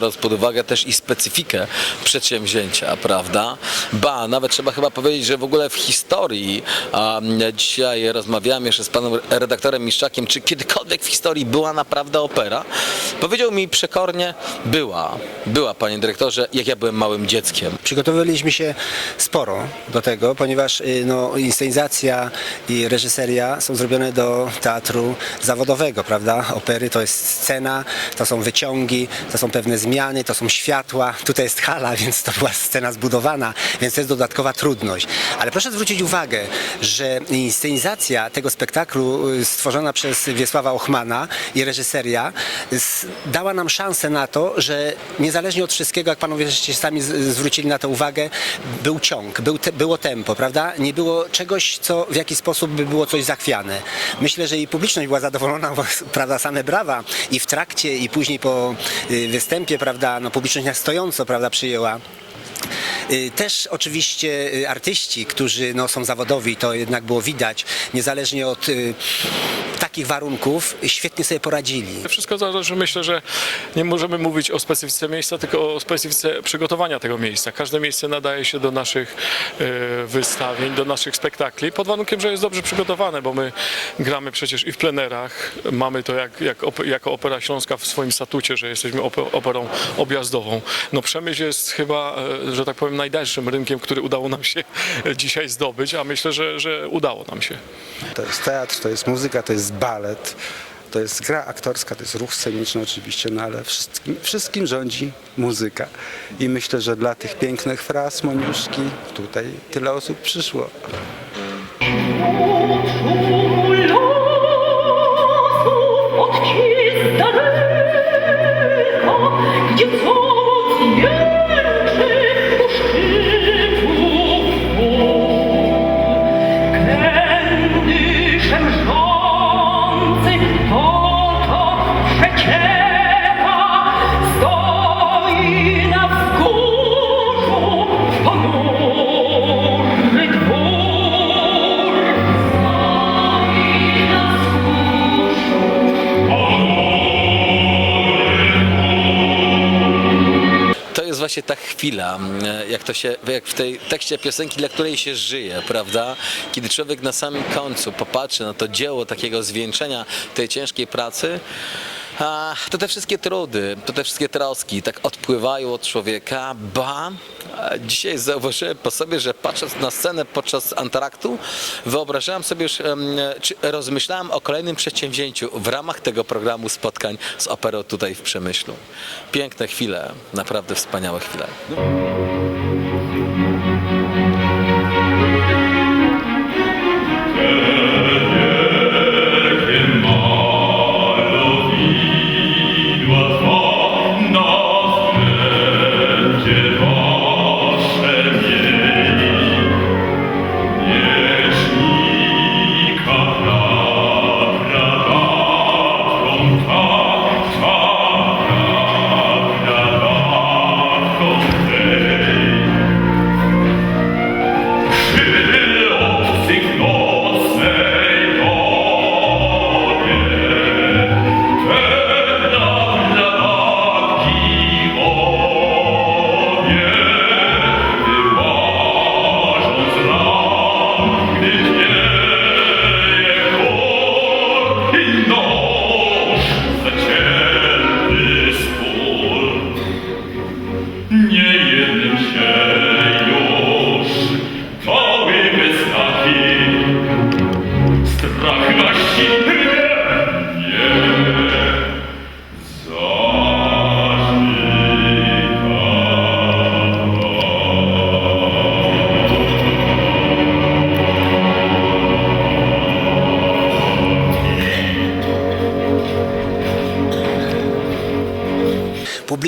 biorąc pod uwagę też i specyfikę przedsięwzięcia, prawda? Ba, nawet trzeba chyba powiedzieć, że w ogóle w historii, a dzisiaj rozmawiałem jeszcze z panem redaktorem Miszczakiem, czy kiedykolwiek w historii była naprawdę opera? Powiedział mi przekornie, była, była panie dyrektorze, jak ja byłem małym dzieckiem. Przygotowywaliśmy się sporo do tego, ponieważ y, no, inscenizacja i reżyseria są zrobione do teatru zawodowego, prawda? Opery to jest scena, to są wyciągi, to są pewne zmiany, to są światła. Tutaj jest hala, więc to była scena zbudowana, więc to jest dodatkowa trudność. Ale proszę zwrócić uwagę, że inscenizacja tego spektaklu y, stworzona przez Wiesława Ochmana i reżyseria dała nam szansę na to, że niezależnie od wszystkiego, jak panowie żeście sami zwrócili na to uwagę, był ciąg, był te, było tempo, prawda? Nie było czegoś, co w jakiś sposób by było coś zachwiane. Myślę, że i publiczność była zadowolona, bo, prawda, same brawa i w trakcie i później po y, występie, prawda, no publiczność jak stojąco, prawda, przyjęła. Y, Też oczywiście y, artyści, którzy no, są zawodowi, to jednak było widać, niezależnie od y, takich warunków, świetnie sobie poradzili. Wszystko zależy, myślę, że nie możemy mówić o specyfice miejsca, tylko o specyfice przygotowania tego miejsca. Każde miejsce nadaje się do naszych e, wystawień, do naszych spektakli, pod warunkiem, że jest dobrze przygotowane, bo my gramy przecież i w plenerach, mamy to jak, jak, op- jako Opera Śląska w swoim statucie, że jesteśmy ope- operą objazdową. No Przemyśl jest chyba, e, że tak powiem, najdalszym rynkiem, który udało nam się dzisiaj zdobyć, a myślę, że, że udało nam się. To jest teatr, to jest muzyka, to jest balet, to jest gra aktorska, to jest ruch sceniczny oczywiście, no ale wszystkim, wszystkim rządzi muzyka. I myślę, że dla tych pięknych fraz Moniuszki tutaj tyle osób przyszło. Właśnie ta chwila, mm, jak to się, jak w tej tekście piosenki, dla której się żyje, prawda? Kiedy człowiek na samym końcu popatrzy na to dzieło takiego zwieńczenia tej ciężkiej pracy, to te wszystkie trudy, to te wszystkie troski tak odpływają od człowieka, ba, dzisiaj zauważyłem po sobie, że patrząc na scenę podczas antraktu, wyobrażałem sobie już, czy rozmyślałem o kolejnym przedsięwzięciu w ramach tego programu spotkań z operą tutaj w Przemyślu. Piękne chwile, naprawdę wspaniałe chwile.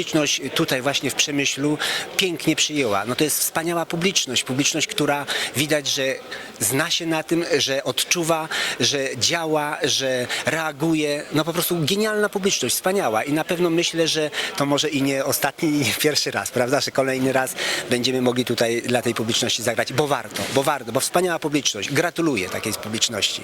Publiczność tutaj właśnie w Przemyślu pięknie przyjęła. No to jest wspaniała publiczność, publiczność, która widać, że zna się na tym, że odczuwa, że działa, że reaguje. No po prostu genialna publiczność, wspaniała i na pewno myślę, że to może i nie ostatni, i nie pierwszy raz, prawda, że kolejny raz będziemy mogli tutaj dla tej publiczności zagrać, bo warto, bo warto, bo wspaniała publiczność. Gratuluję takiej publiczności.